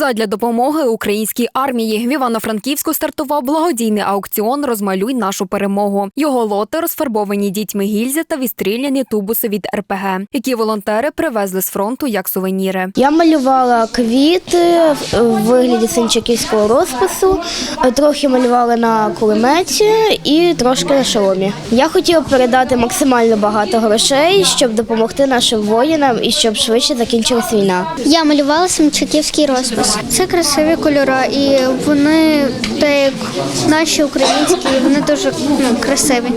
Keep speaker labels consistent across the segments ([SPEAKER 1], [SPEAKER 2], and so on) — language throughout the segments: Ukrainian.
[SPEAKER 1] Задля допомоги українській армії в Івано-Франківську стартував благодійний аукціон Розмалюй нашу перемогу. Його лоти розфарбовані дітьми гільзи та відстріляні тубуси від РПГ, які волонтери привезли з фронту як сувеніри.
[SPEAKER 2] Я малювала квіти в вигляді синчаківського розпису, трохи малювала на кулеметі і трошки на шоломі. Я хотіла передати максимально багато грошей, щоб допомогти нашим воїнам і щоб швидше закінчилась війна.
[SPEAKER 3] Я малювала самчаківський розпис. Це красиві кольори, і вони так як наші українські, вони дуже ну, красиві.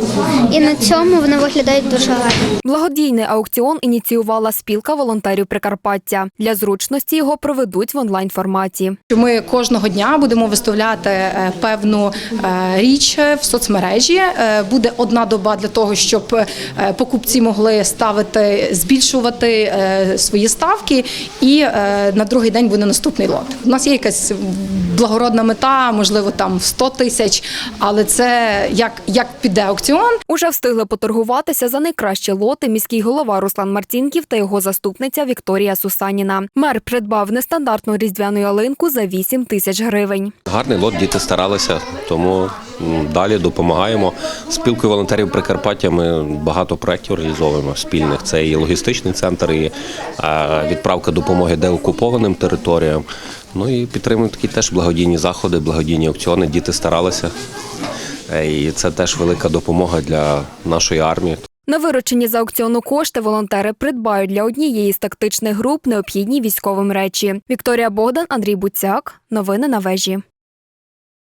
[SPEAKER 3] І на цьому вони виглядають дуже гарно.
[SPEAKER 1] Благодійний аукціон ініціювала спілка волонтерів Прикарпаття. Для зручності його проведуть в онлайн форматі.
[SPEAKER 4] Ми кожного дня будемо виставляти е, певну е, річ в соцмережі. Е, Буде одна доба для того, щоб покупці могли ставити, збільшувати свої ставки, і на другий день буде наступний лот. У нас є якась благородна мета, можливо, там 100 тисяч, але це як, як піде аукціон.
[SPEAKER 1] Уже встигли поторгуватися за найкращі лоти міський голова Руслан Марцінків та його заступниця Вікторія Сусаніна. Мер придбав нестандартну різдвяну ялинку за 8 тисяч гривень.
[SPEAKER 5] Гарний лот, діти старалися, тому далі допомагаємо. Спілкою волонтерів Прикарпаття ми багато проєктів реалізовуємо спільних. Це і логістичний центр, і відправка допомоги деокупованим територіям. Ну і підтримуємо такі теж благодійні заходи, благодійні аукціони. Діти старалися. Е, І це теж велика допомога для нашої армії.
[SPEAKER 1] На виручені за аукціону кошти волонтери придбають для однієї з тактичних груп необхідні військовим речі. Вікторія Богдан, Андрій Буцяк. Новини на вежі.